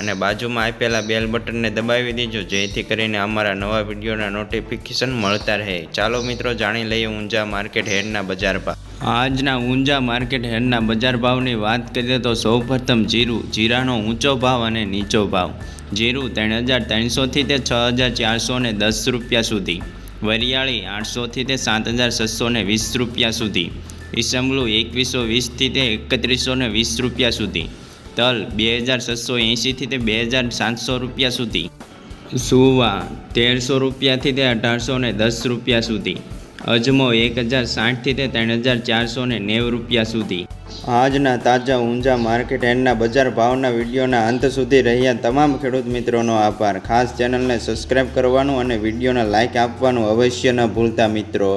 અને બાજુમાં આપેલા બેલ બટનને દબાવી દેજો, જેથી કરીને અમારા નવા વિડીયોના નોટિફિકેશન મળતા રહે. ચાલો મિત્રો, જાણી લઈએ ઊંઝા માર્કેટ હેડના બજાર ભાવ. આજના ઊંઝા માર્કેટ હેડના બજાર ભાવની વાત કરીએ તો સૌપ્રથમ જીરું, જીરાનો ઊંચો ભાવ અને નીચો ભાવ. જીરું ત્રણ હજાર ત્રણસોથી તે છ હજાર ચારસો ને દસ રૂપિયા સુધી. વરિયાળી આઠસોથી તે સાત હજાર છસો ને વીસ રૂપિયા સુધી. ઈસમલું એકવીસો વીસથી તે એકત્રીસો ને વીસ રૂપિયા સુધી. તલ બે હજાર છસો એંશીથી તે બે હજાર સાતસો રૂપિયા સુધી. સુવા તેરસો રૂપિયાથી તે અઢારસો ને દસ રૂપિયા સુધી. અજમો એક હજાર સાઠથી તે ત્રણ હજાર ચારસો ને નેવું રૂપિયા સુધી. આજના તાજા ઊંઝા માર્કેટ એન્ડના બજાર ભાવના વિડીયોના અંત સુધી રહ્યા તમામ ખેડૂત મિત્રોનો આભાર. ખાસ ચેનલને સબસ્ક્રાઈબ કરવાનું અને વિડીયોને લાઇક આપવાનું અવશ્ય ન ભૂલતા મિત્રો.